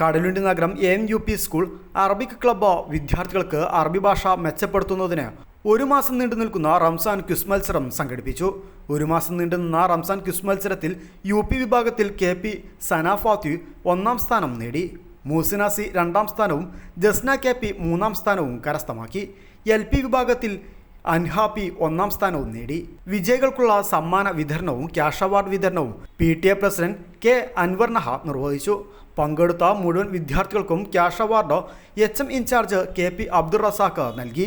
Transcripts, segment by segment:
Kadalundi Nagaram M U P school Arabic club വിദ്യാർത്ഥികൾക്ക് അറബി ഭാഷ മെച്ചപ്പെടുത്തുന്നതിന് ഒരു മാസം നീണ്ടു നിൽക്കുന്ന റംസാൻ ക്വിസ് മത്സരം സംഘടിപ്പിച്ചു. ഒരു മാസം നീണ്ടു നിന്ന റംസാൻ ക്വിസ് മത്സരത്തിൽ യു പി വിഭാഗത്തിൽ കെ പി സന ഫാത്യു ഒന്നാം സ്ഥാനം നേടി. മൂസിനാസി രണ്ടാം സ്ഥാനവും ജസ്ന കെ പി മൂന്നാം സ്ഥാനവും കരസ്ഥമാക്കി. എൽ പി വിഭാഗത്തിൽ അൻഹാപ്പി ഒന്നാം സ്ഥാനവും നേടി. വിജയികൾക്കുള്ള സമ്മാന വിതരണവും ക്യാഷ് അവാർഡ് വിതരണവും P T A president K Anwar Naha നിർവഹിച്ചു. പങ്കെടുത്ത മുഴുവൻ വിദ്യാർത്ഥികൾക്കും cash award H M in charge K P Abdul Razak നൽകി.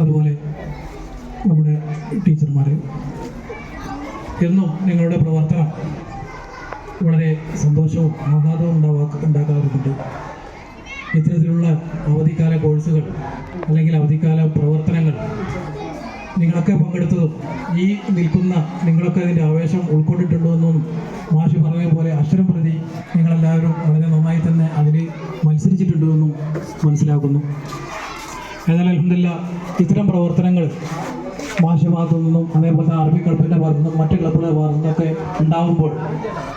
അതുപോലെ നമ്മുടെ ടീച്ചർമാരെ എന്നും നിങ്ങളുടെ പ്രവർത്തനം വളരെ സന്തോഷവും ആഹ്ലാദവും ഉണ്ടാവാ അവധിക്കാല കോഴ്സുകൾ അല്ലെങ്കിൽ അവധിക്കാല പ്രവർത്തനങ്ങൾ നിങ്ങളൊക്കെ പങ്കെടുത്തതും ഈ നിൽക്കുന്ന നിങ്ങളൊക്കെ അതിന്റെ ആവേശം ഉൾക്കൊണ്ടിട്ടുണ്ടെന്നും മാഷി പറഞ്ഞ പോലെ അക്ഷരം പ്രതി നിങ്ങളെല്ലാവരും വളരെ നന്നായി തന്നെ അതിൽ മത്സരിച്ചിട്ടുണ്ടെന്നും മനസ്സിലാക്കുന്നു. ഏതായാലും അലഹമില്ല ഇത്തരം പ്രവർത്തനങ്ങൾ മാഷി ഭാഗത്തു നിന്നും അതേപോലെ അറബി ക്ലബിന്റെ ഭാഗത്തു നിന്നും മറ്റ് ക്ലബുകളുടെ ഭാഗത്തു നിന്നൊക്കെ ഉണ്ടാകുമ്പോൾ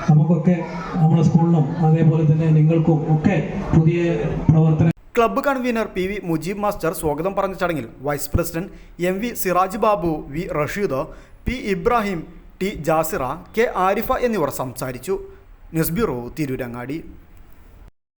നമുക്കൊക്കെ നമ്മുടെ സ്കൂളിനും അതേപോലെ തന്നെ നിങ്ങൾക്കും ഒക്കെ പുതിയ പ്രവർത്തന club convener P V Mujeeb master സ്വാഗതം പറഞ്ഞ ചടങ്ങിൽ vice president M V Siraj Babu V Rasheed P Ibrahim T Jasira K Arifa എന്നിവർ സംസാരിച്ചു. News bureau Tirurangadi.